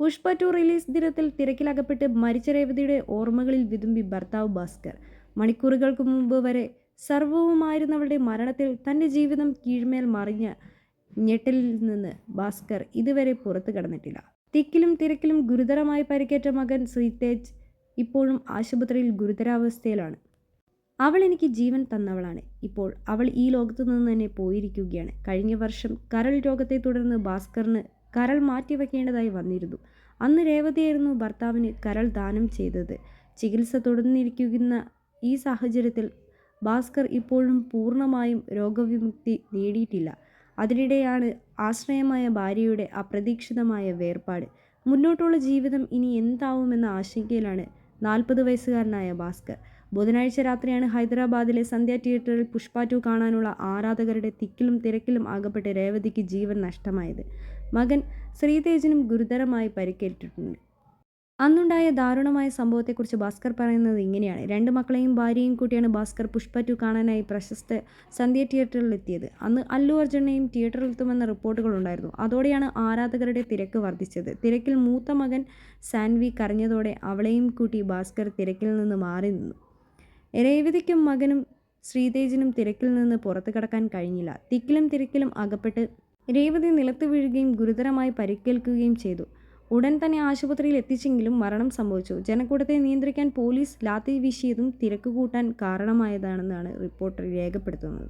Pushpa to release ദിനത്തിൽ തിരക്കിലകപ്പെട്ട് മരിച്ച രേവതിയുടെ ഓർമ്മകളിൽ വിതുമ്പി ഭർത്താവ് ഭാസ്കർ. മണിക്കൂറുകൾക്ക് മുമ്പ് വരെ സർവവുമായിരുന്നവളുടെ മരണത്തിൽ തന്റെ ജീവിതം കീഴ്മേൽ മറിഞ്ഞ ഞെട്ടലിൽ നിന്ന് ഭാസ്കർ ഇതുവരെ പുറത്തു കടന്നിട്ടില്ല. തിക്കിലും തിരക്കിലും ഗുരുതരമായി പരിക്കേറ്റ മകൻ ശ്രീതേജ് ഇപ്പോഴും ആശുപത്രിയിൽ ഗുരുതരാവസ്ഥയിലാണ്. അവൾ എനിക്ക് ജീവൻ തന്നവളാണ്. ഇപ്പോൾ അവൾ ഈ ലോകത്തു നിന്ന് തന്നെ പോയിരിക്കുകയാണ്. കഴിഞ്ഞ വർഷം കരൾ രോഗത്തെ തുടർന്ന് ഭാസ്കറിന് കരൾ മാറ്റിവെക്കേണ്ടതായി വന്നിരുന്നു. അന്ന് രേവതിയായിരുന്നു ഭർത്താവിന് കരൾ ദാനം ചെയ്തത്. ചികിത്സ തുടർന്നിരിക്കുന്ന ഈ സാഹചര്യത്തിൽ ഭാസ്കർ ഇപ്പോഴും പൂർണമായും രോഗവിമുക്തി നേടിയിട്ടില്ല. അതിനിടെയാണ് ആശ്രയമായ ഭാര്യയുടെ അപ്രതീക്ഷിതമായ വേർപാട്. മുന്നോട്ടുള്ള ജീവിതം ഇനി എന്താവുമെന്ന ആശങ്കയിലാണ് നാൽപ്പത് വയസ്സുകാരനായ ഭാസ്കർ. ബുധനാഴ്ച രാത്രിയാണ് ഹൈദരാബാദിലെ സന്ധ്യ തിയേറ്ററിൽ പുഷ്പ ടു കാണാനുള്ള ആരാധകരുടെ തിക്കിലും തിരക്കിലും അകപ്പെട്ട് രേവതിക്ക് ജീവൻ നഷ്ടമായത്. മകൻ ശ്രീതേജിനും ഗുരുതരമായി പരിക്കേറ്റിട്ടുണ്ട്. അന്നുണ്ടായ ദാരുണമായ സംഭവത്തെക്കുറിച്ച് ഭാസ്കർ പറയുന്നത് ഇങ്ങനെയാണ്. രണ്ട് മക്കളെയും ഭാര്യയും കൂട്ടിയാണ് ഭാസ്കർ പുഷ്പ ടു കാണാനായി പ്രശസ്ത സന്ധ്യ തിയേറ്ററിൽ എത്തിയത്. അന്ന് അല്ലു അർജുനെയും തിയേറ്ററിൽ എത്തുമെന്ന റിപ്പോർട്ടുകൾ ഉണ്ടായിരുന്നു. അതോടെയാണ് ആരാധകരുടെ തിരക്ക് വർദ്ധിച്ചത്. തിരക്കിൽ മൂത്ത മകൻ സാൻവി കരഞ്ഞതോടെ അവളെയും കൂട്ടി ഭാസ്കർ തിരക്കിൽ നിന്ന് മാറി നിന്നു. രേവതിക്കും മകനും ശ്രീതേജിനും തിരക്കിൽ നിന്ന് പുറത്തു കടക്കാൻ കഴിഞ്ഞില്ല. തിക്കിലും തിരക്കിലും അകപ്പെട്ട് രേവതി നിലത്ത് വീഴുകയും ഗുരുതരമായി പരിക്കേൽക്കുകയും ചെയ്തു. ഉടൻ തന്നെ ആശുപത്രിയിൽ എത്തിച്ചെങ്കിലും മരണം സംഭവിച്ചു. ജനക്കൂട്ടത്തെ നിയന്ത്രിക്കാൻ പോലീസ് ലാത്തി വീശിയതും തിരക്ക് കൂട്ടാൻ കാരണമായതാണെന്നാണ് റിപ്പോർട്ട് രേഖപ്പെടുത്തുന്നത്.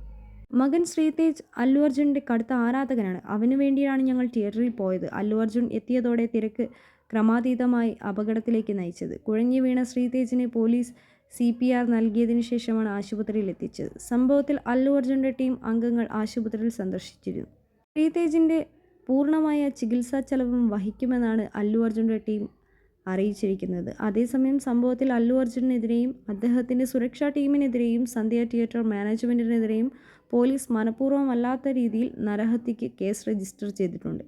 മകൻ ശ്രീതേജ് അല്ലു അർജുന്റെ കടുത്ത ആരാധകനാണ്. അവനു വേണ്ടിയാണ് ഞങ്ങൾ തിയേറ്ററിൽ പോയത്. അല്ലു അർജുൻ എത്തിയതോടെ തിരക്ക് ക്രമാതീതമായി അപകടത്തിലേക്ക് നയിച്ചത്. കുഴഞ്ഞു വീണ ശ്രീതേജിനെ പോലീസ് സി പി ആർ നൽകിയതിനു ശേഷമാണ് ആശുപത്രിയിൽ എത്തിച്ചത് സംഭവത്തിൽ അല്ലു അർജുന്റെ ടീം അംഗങ്ങൾ ആശുപത്രിയിൽ സന്ദർശിച്ചിരുന്നു. ശ്രീതേജിന്റെ പൂർണമായ ചികിത്സാ ചെലവും വഹിക്കുമെന്നാണ് അല്ലു അർജുന്റെ ടീം അറിയിച്ചിരിക്കുന്നത്. അതേസമയം സംഭവത്തിൽ അല്ലു അർജുനെതിരെയും അദ്ദേഹത്തിന്റെ സുരക്ഷാ ടീമിനെതിരെയും സന്ധ്യ തിയേറ്റർ മാനേജ്മെന്റിനെതിരെയും പോലീസ് മനഃപൂർവമല്ലാത്ത രീതിയിൽ നരഹത്യയ്ക്ക് കേസ് രജിസ്റ്റർ ചെയ്തിട്ടുണ്ട്.